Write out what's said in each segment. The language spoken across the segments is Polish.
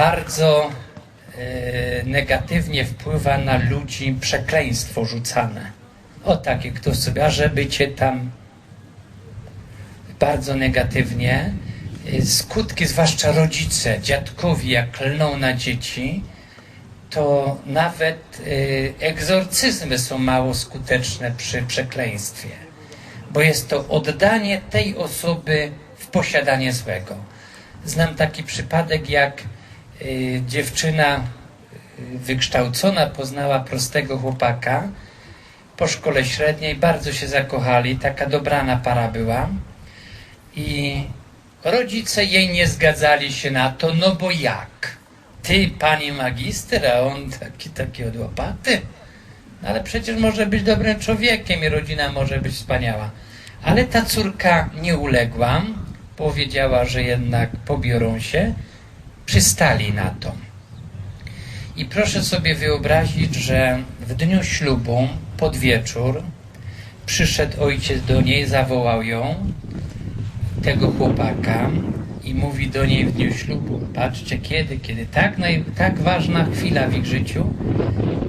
bardzo e, negatywnie wpływa na ludzi przekleństwo rzucane. O takie ktoś sobie, a żeby cię tam bardzo negatywnie. E, Skutki, zwłaszcza rodzice, dziadkowie, jak klną na dzieci, to nawet e, egzorcyzmy są mało skuteczne przy przekleństwie, bo jest to oddanie tej osoby w posiadanie złego. Znam taki przypadek, jak dziewczyna y, wykształcona poznała prostego chłopaka po szkole średniej, bardzo się zakochali, taka dobrana para była i rodzice jej nie zgadzali się na to, no bo jak? Ty, pani magister, a on taki, taki od łopaty? No ale przecież może być dobrym człowiekiem i rodzina może być wspaniała. Ale ta córka nie uległa, powiedziała, że jednak pobiorą się, przystali na to. I proszę sobie wyobrazić, że w dniu ślubu, pod wieczór, przyszedł ojciec do niej, zawołał ją, tego chłopaka i mówi do niej w dniu ślubu, patrzcie kiedy, kiedy tak, naj, tak ważna chwila w ich życiu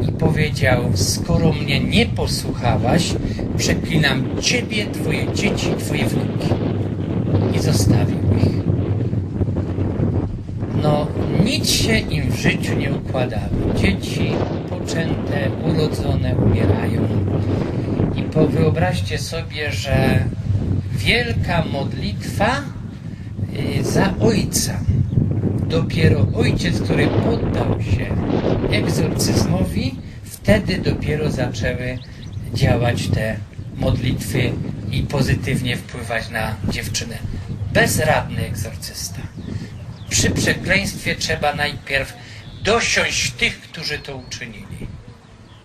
i powiedział, skoro mnie nie posłuchałaś, przeklinam ciebie, twoje dzieci, twoje wnuki i zostawił ich. No, nic się im w życiu nie układało. Dzieci poczęte, urodzone umierają. I po, wyobraźcie sobie, że wielka modlitwa y, za ojca. Dopiero ojciec, który poddał się egzorcyzmowi, wtedy dopiero zaczęły działać te modlitwy i pozytywnie wpływać na dziewczynę. Bezradny egzorcysta. Przy przekleństwie trzeba najpierw dosiąść tych, którzy to uczynili.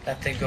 Dlatego